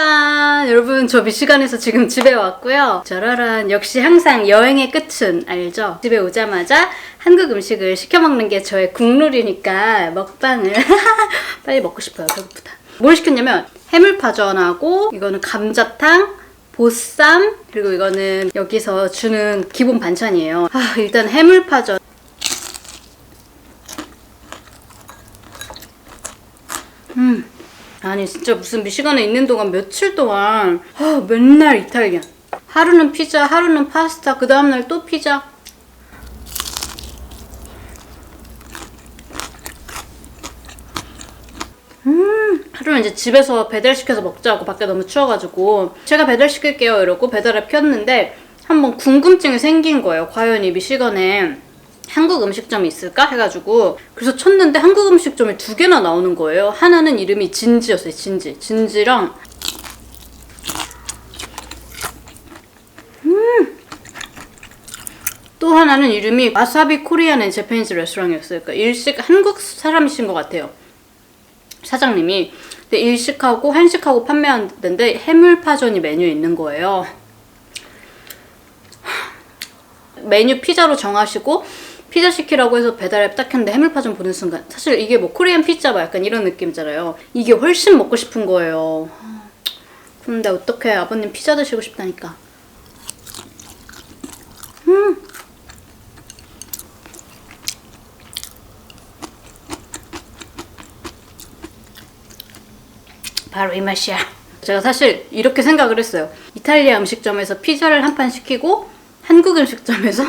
짜잔! 여러분, 저 미시간에서 지금 집에 왔고요. 짜라란. 역시 항상 여행의 끝은 알죠? 집에 오자마자 한국 음식을 시켜 먹는 게 저의 국룰이니까 먹방을 빨리 먹고 싶어요. 배고프다. 뭘 시켰냐면 해물파전하고 이거는 감자탕, 보쌈 그리고 이거는 여기서 주는 기본 반찬이에요. 아, 일단 해물파전 음. 아니 진짜 무슨 미시간에 있는 동안 며칠 동안 아, 맨날 이탈리안. 하루는 피자 하루는 파스타 그 다음날 또 피자. 음, 하루는 이제 집에서 배달시켜서 먹자고 밖에 너무 추워가지고. 제가 배달시킬게요 이러고 배달을 켰는데 한번 궁금증이 생긴 거예요 과연 이 미시간에 한국 음식점이 있을까 해가지고 그래서 쳤는데 한국 음식점이 두 개나 나오는 거예요. 하나는 이름이 진지였어요. 진지. 진지랑 음. 또 하나는 이름이 와사비 코리안 앤 재패니즈 레스토랑이었어요. 그러니까 일식 한국 사람이신 것 같아요. 사장님이 근데 일식하고 한식하고 판매하는 데인데 해물파전이 메뉴에 있는 거예요. 메뉴 피자로 정하시고 피자 시키라고 해서 배달앱 딱 했는데 해물파 전 보는 순간 사실 이게 뭐 코리안 피자 막 약간 이런 느낌이잖아요. 이게 훨씬 먹고 싶은 거예요. 근데 어떻게 아버님 피자 드시고 싶다니까. 음. 바로 이 맛이야. 제가 사실 이렇게 생각을 했어요. 이탈리아 음식점에서 피자를 한 판 시키고 한국 음식점에서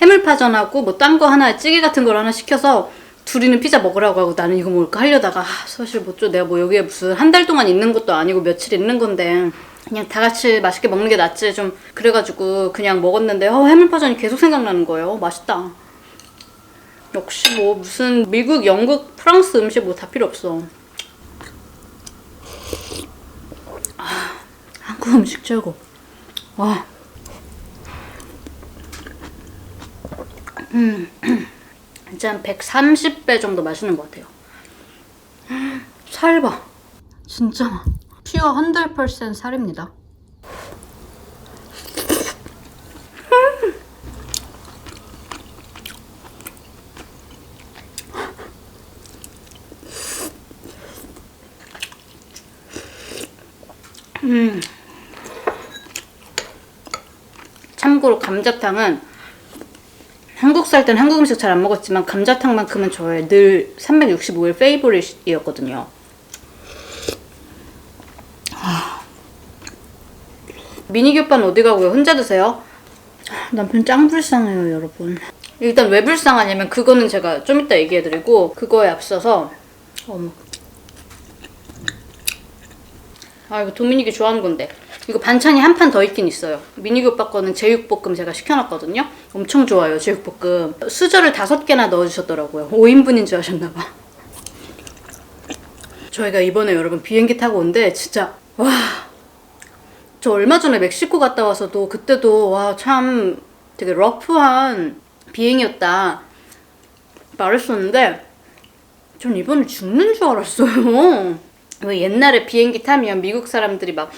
해물파전하고 뭐 딴 거 하나 찌개 같은 걸 하나 시켜서 둘이는 피자 먹으라고 하고 나는 이거 먹을까 하려다가 아, 사실 뭐좀 내가 뭐 여기에 무슨 한 달 동안 있는 것도 아니고 며칠 있는 건데 그냥 다 같이 맛있게 먹는 게 낫지 좀 그래가지고 그냥 먹었는데 어, 해물파전이 계속 생각나는 거예요. 맛있다. 역시 뭐 무슨 미국 영국 프랑스 음식 뭐 다 필요 없어. 아, 한국 음식 최고. 와 음, 이제 한 130배 정도 맛있는 것 같아요. 살 봐. 진짜. 퓨어 100% 살입니다. 음. 참고로 감자탕은 한국 살 땐 한국 음식 잘 안 먹었지만 감자탕만큼은 저의 늘 365일 페이보릿이었거든요. 미니기 오빠는 어디 가고요? 혼자 드세요? 남편 짱 불쌍해요, 여러분. 일단 왜 불쌍하냐면 그거는 제가 좀 이따 얘기해드리고 그거에 앞서서 어머. 아 이거 도미닉이 좋아하는 건데 이거 반찬이 한 판 더 있긴 있어요. 미니기 오빠 거는 제육볶음 제가 시켜놨거든요. 엄청 좋아요, 제육볶음. 수저를 다섯 개나 넣어주셨더라고요. 5인분인 줄 아셨나봐. 저희가 이번에 여러분 비행기 타고 온데 진짜 와. 저 얼마 전에 멕시코 갔다 와서도 그때도 와 참 되게 러프한 비행이었다 말했었는데 전 이번에 죽는 줄 알았어요. 왜 옛날에 비행기 타면 미국 사람들이 막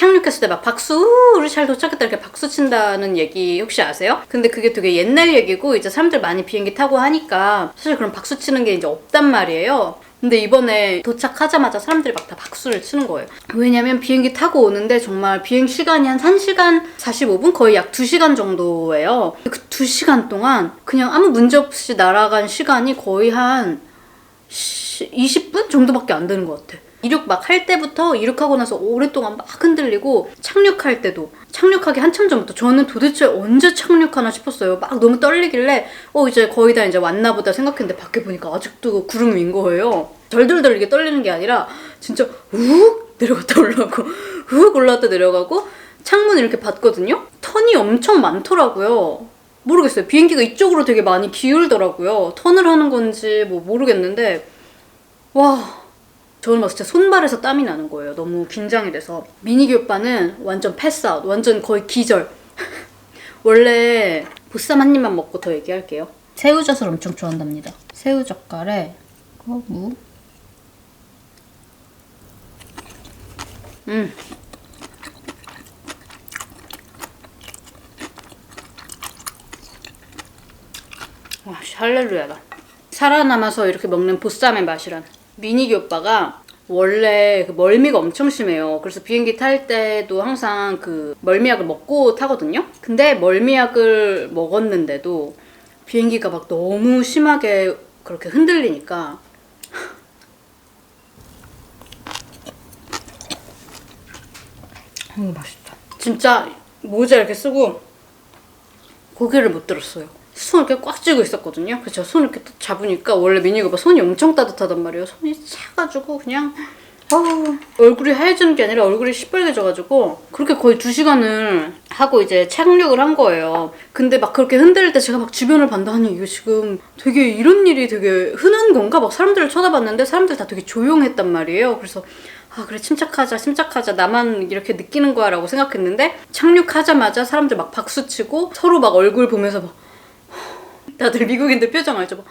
착륙했을 때 막 박수 우리 잘 도착했다 이렇게 박수 친다는 얘기 혹시 아세요? 근데 그게 되게 옛날 얘기고 이제 사람들 많이 비행기 타고 하니까 사실 그런 박수 치는 게 이제 없단 말이에요. 근데 이번에 도착하자마자 사람들이 막 다 박수를 치는 거예요. 왜냐면 비행기 타고 오는데 정말 비행 시간이 한 1시간 45분? 거의 약 2시간 정도예요. 그 2시간 동안 그냥 아무 문제 없이 날아간 시간이 거의 한 20분 정도밖에 안 되는 것 같아. 이륙 막 할 때부터 이륙하고 나서 오랫동안 막 흔들리고 착륙할 때도 착륙하기 한참 전부터 저는 도대체 언제 착륙하나 싶었어요. 막 너무 떨리길래 어 이제 거의 다 이제 왔나 보다 생각했는데 밖에 보니까 아직도 구름이 인 거예요. 덜덜덜 이게 떨리는 게 아니라 진짜 욱 내려갔다 올라가고 욱 올라갔다 내려가고 창문을 이렇게 봤거든요. 턴이 엄청 많더라고요. 모르겠어요. 비행기가 이쪽으로 되게 많이 기울더라고요. 턴을 하는 건지 뭐 모르겠는데 와 저는 막 진짜 손발에서 땀이 나는 거예요. 너무 긴장이 돼서. 미니기 오빠는 완전 패스아웃. 완전 거의 기절. 원래 보쌈 한 입만 먹고 더 얘기할게요. 새우젓을 엄청 좋아한답니다. 새우젓갈에 어, 무. 음. 와, 씨, 할렐루야다. 살아남아서 이렇게 먹는 보쌈의 맛이란. 미니기 오빠가 원래 그 멀미가 엄청 심해요. 그래서 비행기 탈 때도 항상 그 멀미약을 먹고 타거든요. 근데 멀미약을 먹었는데도 비행기가 막 너무 심하게 그렇게 흔들리니까 음, 맛있다. 진짜 모자 이렇게 쓰고 고개를 못 들었어요. 손을 이렇게 꽉 쥐고 있었거든요. 그래서 제가 손을 이렇게 딱 잡으니까 원래 미니가 막 손이 엄청 따뜻하단 말이에요. 손이 차가지고 그냥 아우, 얼굴이 하얘지는 게 아니라 얼굴이 시뻘개져가지고 그렇게 거의 두 시간을 하고 이제 착륙을 한 거예요. 근데 막 그렇게 흔들릴 때 제가 막 주변을 봤더니 이거 지금 되게 이런 일이 되게 흔한 건가? 막 사람들을 쳐다봤는데 사람들 다 되게 조용했단 말이에요. 그래서 아 그래 침착하자 침착하자 나만 이렇게 느끼는 거야 라고 생각했는데 착륙하자마자 사람들 막 박수치고 서로 막 얼굴 보면서 막 다들 미국인들 표정 알죠? 막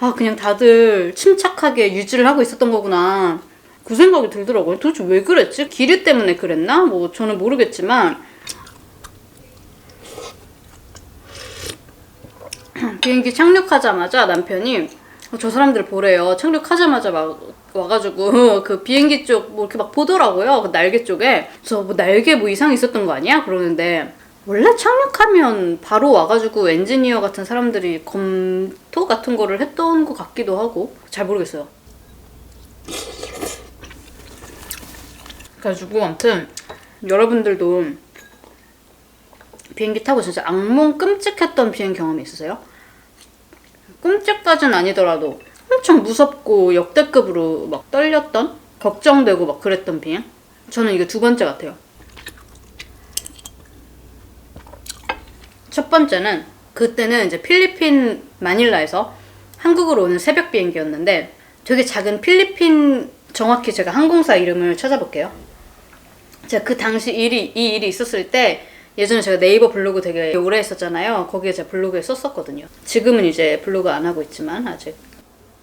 아, 그냥 다들 침착하게 유지를 하고 있었던 거구나. 그 생각이 들더라고요. 도대체 왜 그랬지? 기류 때문에 그랬나? 뭐, 저는 모르겠지만. 비행기 착륙하자마자 남편이 어, 저 사람들 보래요. 착륙하자마자 막 와가지고 그 비행기 쪽 뭐 이렇게 막 보더라고요. 그 날개 쪽에. 그래서 뭐 날개 뭐 이상이 있었던 거 아니야? 그러는데 원래 착륙하면 바로 와가지고 엔지니어 같은 사람들이 검토 같은 거를 했던 것 같기도 하고 잘 모르겠어요. 그래가지고 아무튼 여러분들도 비행기 타고 진짜 악몽 끔찍했던 비행 경험이 있으세요? 끔찍까지는 아니더라도 엄청 무섭고 역대급으로 막 떨렸던 걱정되고 막 그랬던 비행? 저는 이게 두 번째 같아요. 첫 번째는 그때는 이제 필리핀 마닐라에서 한국으로 오는 새벽 비행기였는데 되게 작은 필리핀 정확히 제가 항공사 이름을 찾아볼게요. 제가 그 당시 일이 이 일이 있었을 때 예전에 제가 네이버 블로그 되게 오래 했었잖아요. 거기에 제가 블로그에 썼었거든요. 지금은 이제 블로그 안 하고 있지만 아직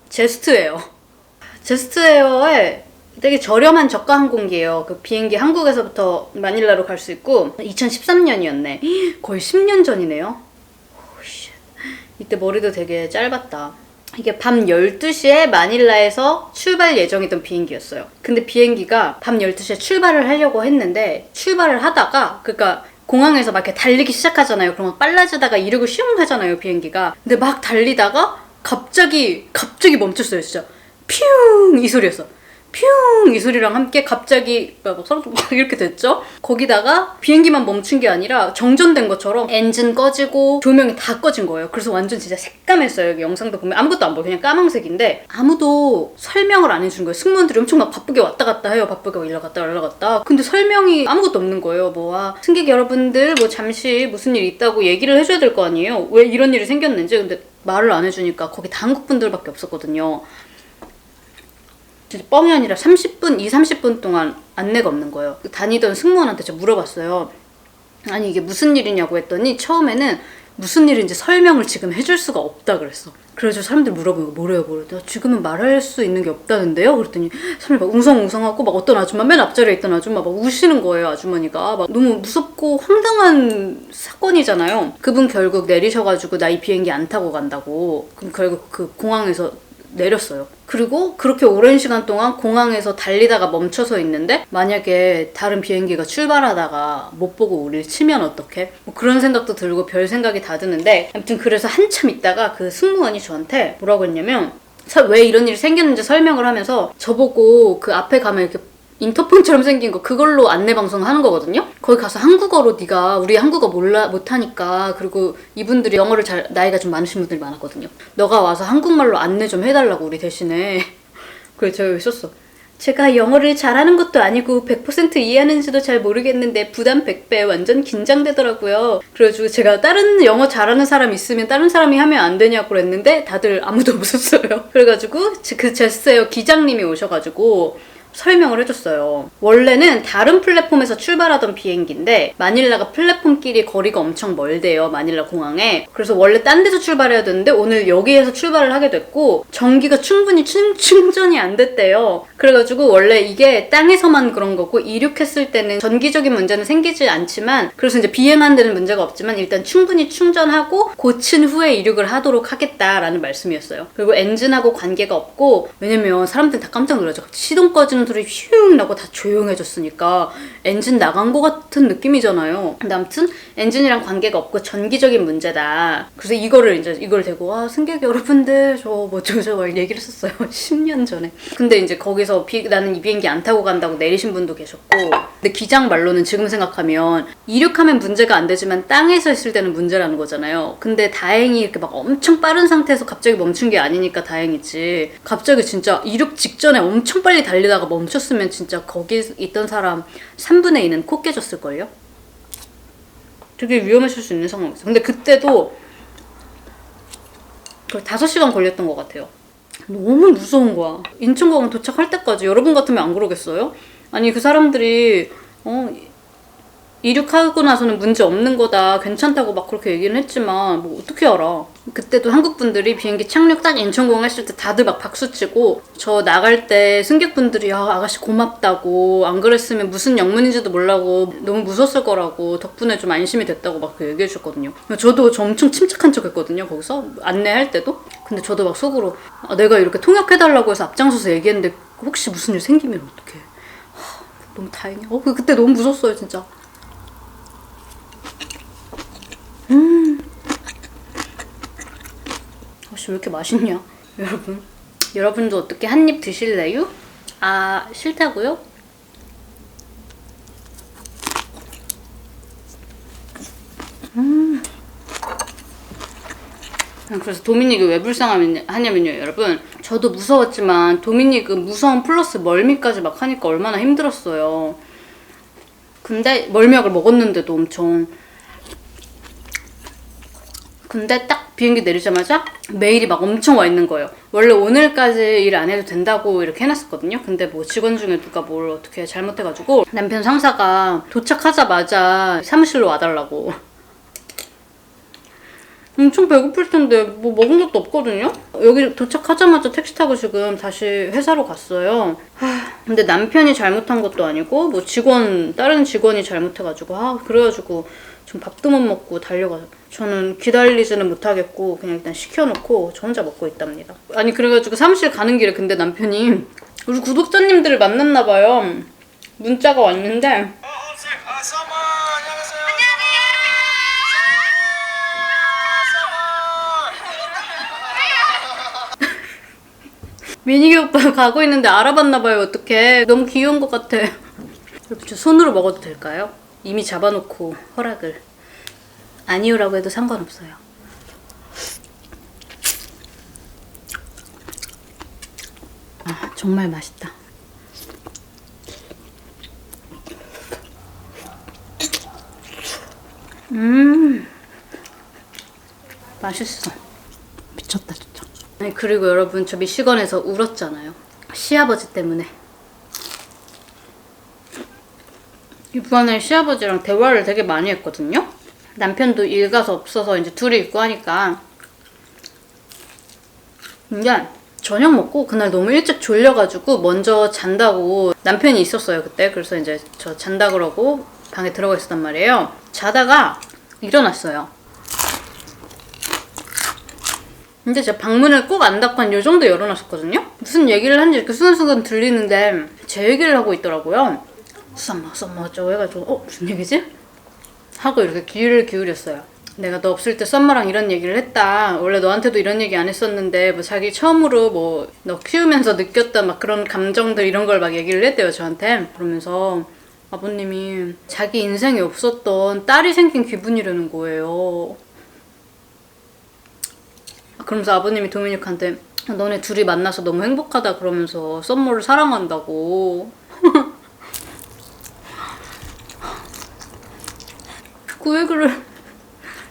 제스트웨어. 제스트웨어에 되게 저렴한 저가 항공기예요. 그 비행기 한국에서부터 마닐라로 갈 수 있고 2013년이었네. 거의 10년 전이네요. 오, 씨. 이때 머리도 되게 짧았다. 이게 밤 12시에 마닐라에서 출발 예정이던 비행기였어요. 근데 비행기가 밤 12시에 출발을 하려고 했는데 출발을 하다가 그러니까 공항에서 막 이렇게 달리기 시작하잖아요. 그러면 빨라지다가 이러고 슝 하잖아요, 비행기가. 근데 막 달리다가 갑자기 갑자기 멈췄어요, 진짜. 퓨! 이 소리였어. 퓨! 이 소리랑 함께 갑자기 막 사람 막 이렇게 됐죠? 거기다가 비행기만 멈춘 게 아니라 정전된 것처럼 엔진 꺼지고 조명이 다 꺼진 거예요. 그래서 완전 진짜 새까맸어요. 여기 영상도 보면 아무것도 안 보여. 그냥 까망색인데 아무도 설명을 안 해준 거예요. 승무원들이 엄청 막 바쁘게 왔다 갔다 해요. 바쁘게 일러 갔다 일러 갔다. 근데 설명이 아무것도 없는 거예요. 뭐와 승객 여러분들 뭐 잠시 무슨 일 있다고 얘기를 해줘야 될 거 아니에요. 왜 이런 일이 생겼는지. 근데 말을 안 해주니까 거기 다 한국 분들밖에 없었거든요. 진짜 뻥이 아니라 30분, 2, 30분 동안 안내가 없는 거예요. 다니던 승무원한테 제가 물어봤어요. 아니 이게 무슨 일이냐고 했더니 처음에는 무슨 일인지 설명을 지금 해줄 수가 없다 그랬어. 그래서 사람들 물어보고 뭐래요 뭐래요. 지금은 말할 수 있는 게 없다는데요. 그랬더니 사람이 막 웅성웅성하고 막 어떤 아줌마 맨 앞자리에 있던 아줌마 막 우시는 거예요 아주머니가. 막 너무 무섭고 황당한 사건이잖아요. 그분 결국 내리셔가지고 나 이 비행기 안 타고 간다고. 그럼 결국 그 공항에서 내렸어요. 그리고 그렇게 오랜 시간 동안 공항에서 달리다가 멈춰서 있는데 만약에 다른 비행기가 출발하다가 못 보고 우리를 치면 어떡해? 뭐 그런 생각도 들고 별 생각이 다 드는데 아무튼 그래서 한참 있다가 그 승무원이 저한테 뭐라고 했냐면 사- 왜 이런 일이 생겼는지 설명을 하면서 저보고 그 앞에 가면 이렇게 인터폰처럼 생긴 거 그걸로 안내 방송을 하는 거거든요. 거기 가서 한국어로 네가 우리 한국어 몰라 못하니까 그리고 이분들이 영어를 잘 나이가 좀 많으신 분들이 많았거든요. 너가 와서 한국말로 안내 좀 해달라고 우리 대신에. 그래서 제가 있었어. 제가 영어를 잘하는 것도 아니고 100% 이해하는지도 잘 모르겠는데 부담 100배 완전 긴장되더라고요. 그래가지고 제가 다른 영어 잘하는 사람 있으면 다른 사람이 하면 안 되냐고 그랬는데 다들 아무도 없었어요. 그래가지고 그 제스웨어 기장님이 오셔가지고 설명을 해줬어요. 원래는 다른 플랫폼에서 출발하던 비행기인데 마닐라가 플랫폼끼리 거리가 엄청 멀대요. 마닐라 공항에. 그래서 원래 딴 데서 출발해야 되는데 오늘 여기에서 출발을 하게 됐고 전기가 충분히 충, 충전이 안 됐대요. 그래가지고 원래 이게 땅에서만 그런 거고 이륙했을 때는 전기적인 문제는 생기지 않지만 그래서 이제 비행하는 데는 문제가 없지만 일단 충분히 충전하고 고친 후에 이륙을 하도록 하겠다라는 말씀이었어요. 그리고 엔진하고 관계가 없고 왜냐면 사람들 다 깜짝 놀라죠. 시동 꺼지는 소리 휘웅 나고 다 조용해졌으니까 엔진 나간 것 같은 느낌이잖아요. 근데 아무튼 엔진이랑 관계가 없고 전기적인 문제다. 그래서 이거를 이제 이걸 대고 아 승객 여러분들 저 뭐저저 막 얘기를 했었어요. 10년 전에. 근데 이제 거기서 비, 나는 이 비행기 안 타고 간다고 내리신 분도 계셨고 근데 기장 말로는 지금 생각하면 이륙하면 문제가 안 되지만 땅에서 있을 때는 문제라는 거잖아요. 근데 다행히 이렇게 막 엄청 빠른 상태에서 갑자기 멈춘 게 아니니까 다행이지. 갑자기 진짜 이륙 직전에 엄청 빨리 달리다가 멈췄으면 진짜 거기 있던 사람 3분의 2는 코 깨졌을걸요? 되게 위험했을 수 있는 상황이었어요. 근데 그때도 거의 5시간 걸렸던 것 같아요. 너무 무서운 거야. 인천공항 도착할 때까지 여러분 같으면 안 그러겠어요? 아니 그 사람들이 어 이륙하고 나서는 문제 없는 거다 괜찮다고 막 그렇게 얘기는 했지만 뭐 어떻게 알아 그때도 한국 분들이 비행기 착륙 딱 인천공항 했을 때 다들 막 박수치고 저 나갈 때 승객분들이 아 아가씨 고맙다고 안 그랬으면 무슨 영문인지도 몰라고 너무 무서웠을 거라고 덕분에 좀 안심이 됐다고 막그 얘기해 주셨거든요. 저도 저 엄청 침착한 척 했거든요 거기서. 안내할 때도. 근데 저도 막 속으로 아, 내가 이렇게 통역해달라고 해서 앞장서서 얘기했는데 혹시 무슨 일 생기면 어떡해. 하, 너무 다행이야. 어, 그- 그때 너무 무서웠어요 진짜 혹시 왜 이렇게 맛있냐? 여러분. 여러분도 어떻게 한 입 드실래요? 아, 싫다고요? 음. 그래서 도미닉이 왜 불쌍하냐면요, 여러분. 저도 무서웠지만 도미닉은 무서움 플러스 멀미까지 막 하니까 얼마나 힘들었어요. 근데 멀미약을 먹었는데도 엄청 근데 딱 비행기 내리자마자 메일이 막 엄청 와 있는 거예요. 원래 오늘까지 일 안 해도 된다고 이렇게 해놨었거든요. 근데 뭐 직원 중에 누가 뭘 어떻게 잘못해가지고 남편 상사가 도착하자마자 사무실로 와달라고. 엄청 배고플 텐데 뭐 먹은 것도 없거든요. 여기 도착하자마자 택시 타고 지금 다시 회사로 갔어요. 하, 근데 남편이 잘못한 것도 아니고 뭐 직원 다른 직원이 잘못해가지고 아 그래가지고 좀 밥도 못 먹고 달려가서 저는 기다리지는 못하겠고 그냥 일단 시켜놓고 저 혼자 먹고 있답니다. 아니 그래가지고 사무실 가는 길에 근데 남편이 우리 구독자님들을 만났나 봐요. 문자가 왔는데 어, 쌤, 아, 서머, 안녕하세요. 민희기 오빠 가고 있는데 알아봤나 봐요. 어떡해. 너무 귀여운 것 같아. 저 손으로 먹어도 될까요? 이미 잡아놓고 허락을. 아니오라고 해도 상관없어요. 아, 정말 맛있다. 음, 맛있어. 미쳤다, 진짜. 아니, 그리고 여러분, 저 미시건에서 울었잖아요. 시아버지 때문에. 이번에 시아버지랑 대화를 되게 많이 했거든요. 남편도 일 가서 없어서 이제 둘이 있고 하니까. 근데 저녁 먹고 그날 너무 일찍 졸려가지고 먼저 잔다고 남편이 있었어요 그때. 그래서 이제 저 잔다 그러고 방에 들어가 있었단 말이에요. 자다가 일어났어요. 근데 제가 방문을 꼭 안 닫고 한 요 정도 열어놨었거든요? 무슨 얘기를 하는지 이렇게 순간순간 들리는데 제 얘기를 하고 있더라고요 썸머 썸머 어쩌고 해가지고 어 무슨 얘기지? 하고 이렇게 귀를 기울였어요. 내가 너 없을 때 썸머랑 이런 얘기를 했다. 원래 너한테도 이런 얘기 안 했었는데 뭐 자기 처음으로 뭐 너 키우면서 느꼈던 막 그런 감정들 이런 걸 막 얘기를 했대요 저한테. 그러면서 아버님이 자기 인생에 없었던 딸이 생긴 기분이라는 거예요. 그러면서 아버님이 도미닉한테 너네 둘이 만나서 너무 행복하다 그러면서 썸머를 사랑한다고. 그 얘기를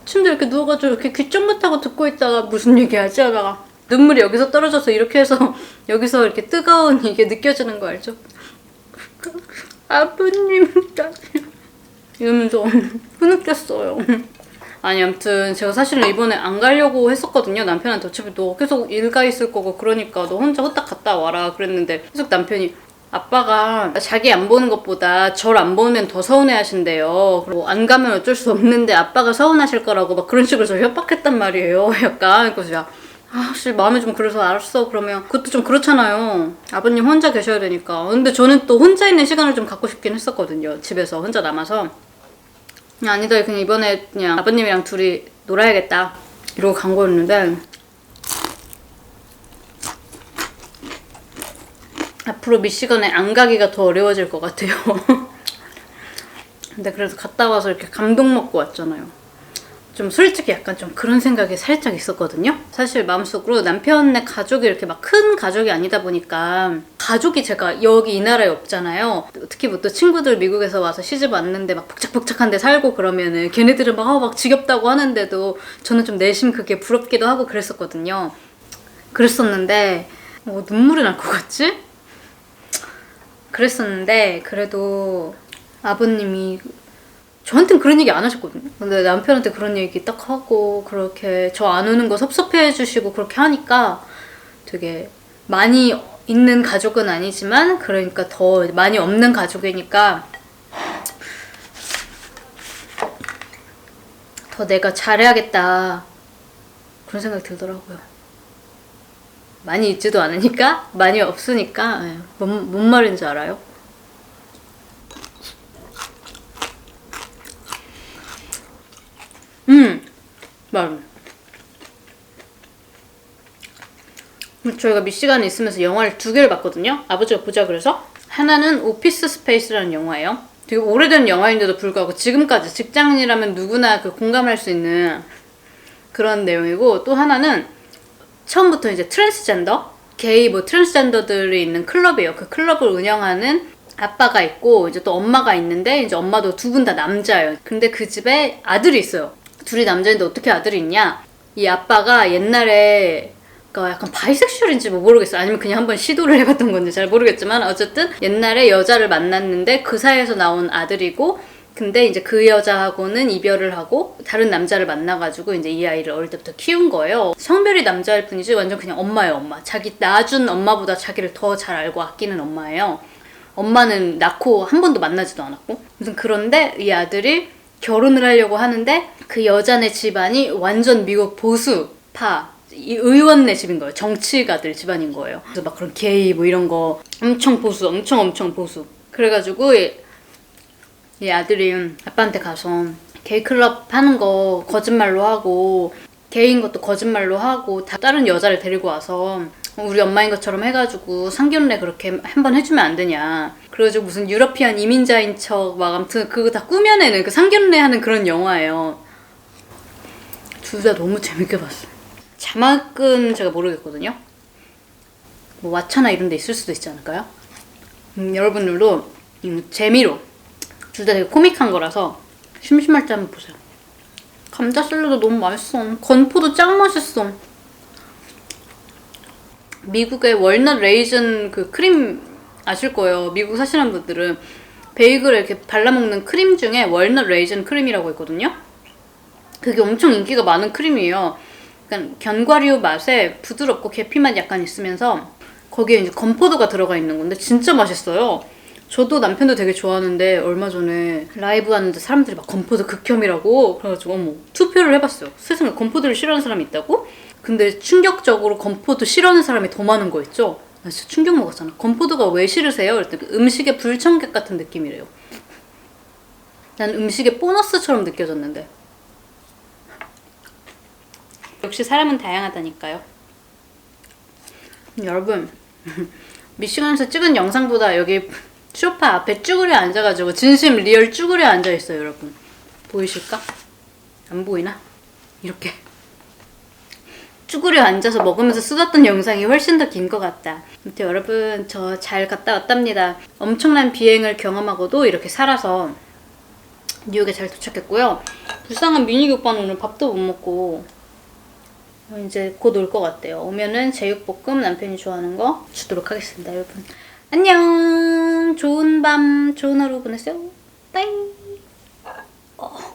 침대 이렇게 누워가지고 이렇게 귀 쫑긋하고 듣고 있다가 무슨 얘기하지 하다가 눈물이 여기서 떨어져서 이렇게 해서 여기서 이렇게 뜨거운 이게 느껴지는 거 알죠? 아버님 이러면서 흐느꼈어요. 아니 아무튼 제가 사실은 이번에 안 가려고 했었거든요. 남편한테 어차피 너 계속 일가 있을 거고 그러니까 너 혼자 후딱 갔다 와라 그랬는데 계속 남편이 아빠가 자기 안 보는 것보다 절 안 보면 더 서운해 하신대요. 그리고 안 가면 어쩔 수 없는데 아빠가 서운하실 거라고 막 그런 식으로 저 협박했단 말이에요. 약간 그래서 야 아, 씨, 마음이 좀 그래서 알았어. 그러면 그것도 좀 그렇잖아요. 아버님 혼자 계셔야 되니까. 근데 저는 또 혼자 있는 시간을 좀 갖고 싶긴 했었거든요. 집에서 혼자 남아서. 아니다. 그냥 이번에 그냥 아버님이랑 둘이 놀아야겠다. 이러고 간 거였는데 앞으로 미시간에 안 가기가 더 어려워질 것 같아요. 근데 그래도 갔다 와서 이렇게 감동 먹고 왔잖아요. 좀 솔직히 약간 좀 그런 생각이 살짝 있었거든요. 사실 마음속으로 남편의 가족이 이렇게 막 큰 가족이 아니다 보니까 가족이 제가 여기 이 나라에 없잖아요. 특히 뭐 또 친구들 미국에서 와서 시집 왔는데 막 복작복작한 데 살고 그러면은 걔네들은 막, 어, 막 지겹다고 하는데도 저는 좀 내심 그게 부럽기도 하고 그랬었거든요. 그랬었는데 어, 눈물이 날 것 같지? 그랬었는데 그래도 아버님이 저한테는 그런 얘기 안 하셨거든요. 근데 남편한테 그런 얘기 딱 하고 그렇게 저 안 오는 거 섭섭해 주시고 그렇게 하니까 되게 많이 있는 가족은 아니지만 그러니까 더 많이 없는 가족이니까 더 내가 잘해야겠다 그런 생각이 들더라고요. 많이 있지도 않으니까 많이 없으니까 예. 뭔, 뭔 말인지 알아요? 음, 맞아. 저희가 미시간에 있으면서 영화를 두 개를 봤거든요. 아버지가 보자 그래서 하나는 오피스 스페이스라는 영화예요. 되게 오래된 영화인데도 불구하고 지금까지 직장인이라면 누구나 그 공감할 수 있는 그런 내용이고 또 하나는 처음부터 이제 트랜스젠더 게이 뭐 트랜스젠더들이 있는 클럽이에요. 그 클럽을 운영하는 아빠가 있고 이제 또 엄마가 있는데 이제 엄마도 두 분 다 남자예요. 근데 그 집에 아들이 있어요. 둘이 남자인데 어떻게 아들이 있냐? 이 아빠가 옛날에 그러니까 약간 바이섹슈얼인지 뭐 모르겠어요. 아니면 그냥 한번 시도를 해봤던 건지 잘 모르겠지만 어쨌든 옛날에 여자를 만났는데 그 사이에서 나온 아들이고 근데 이제 그 여자하고는 이별을 하고 다른 남자를 만나가지고 이제 이 아이를 어릴 때부터 키운 거예요. 성별이 남자일 뿐이지 완전 그냥 엄마예요, 엄마. 자기 낳아준 엄마보다 자기를 더 잘 알고 아끼는 엄마예요. 엄마는 낳고 한 번도 만나지도 않았고. 무슨 그런데 이 아들이 결혼을 하려고 하는데 그 여자네 집안이 완전 미국 보수파 이 의원네 집인 거예요. 정치가들 집안인 거예요. 그래서 막 그런 게이 뭐 이런 거 엄청 보수, 엄청 엄청 보수. 그래가지고 이, 이 아들이 아빠한테 가서 게이 클럽 하는 거 거짓말로 하고 게이인 것도 거짓말로 하고 다 다른 여자를 데리고 와서 우리 엄마인 것처럼 해가지고 상견례 그렇게 한 번 해주면 안 되냐. 그래가지고 무슨 유러피안 이민자인 척 막 아무튼 그거 다 꾸며내는 그 상견례 하는 그런 영화예요. 둘 다 너무 재밌게 봤어요. 자막은 제가 모르겠거든요. 뭐 왓챠나 이런 데 있을 수도 있지 않을까요? 음, 여러분들도 음, 재미로 둘 다 되게 코믹한 거라서 심심할 때 한번 보세요. 감자 샐러드 너무 맛있어. 건포도 짱 맛있어. 미국의 월넛 레이즌 그 크림 아실 거예요. 미국 사시는 분들은 베이글에 이렇게 발라먹는 크림 중에 월넛 레이즌 크림이라고 있거든요. 그게 엄청 인기가 많은 크림이에요. 약간 견과류 맛에 부드럽고 계피 맛 약간 있으면서 거기에 이제 건포도가 들어가 있는 건데 진짜 맛있어요. 저도 남편도 되게 좋아하는데 얼마 전에 라이브 하는데 사람들이 막 건포도 극혐이라고 그래가지고 어머 투표를 해봤어요. 세상에 건포도를 싫어하는 사람이 있다고? 근데 충격적으로 건포도 싫어하는 사람이 더 많은 거 있죠? 나 진짜 충격 먹었잖아. 건포도가 왜 싫으세요? 그랬더니 음식의 불청객 같은 느낌이래요. 난 음식의 보너스처럼 느껴졌는데. 역시 사람은 다양하다니까요. 여러분, 미시간에서 찍은 영상보다 여기 쇼파 앞에 쭈그려 앉아가지고 진심 리얼 쭈그려 앉아있어요 여러분 보이실까? 안 보이나? 이렇게 쭈그려 앉아서 먹으면서 쓰던 영상이 훨씬 더 긴 것 같다. 아무튼 여러분 저 잘 갔다 왔답니다. 엄청난 비행을 경험하고도 이렇게 살아서 뉴욕에 잘 도착했고요. 불쌍한 민희 오빠는 오늘 밥도 못 먹고 이제 곧 올 것 같아요 오면은 제육볶음 남편이 좋아하는 거 주도록 하겠습니다, 여러분. 안녕! 좋은 밤 좋은 하루 보내세요. 빠이. 어.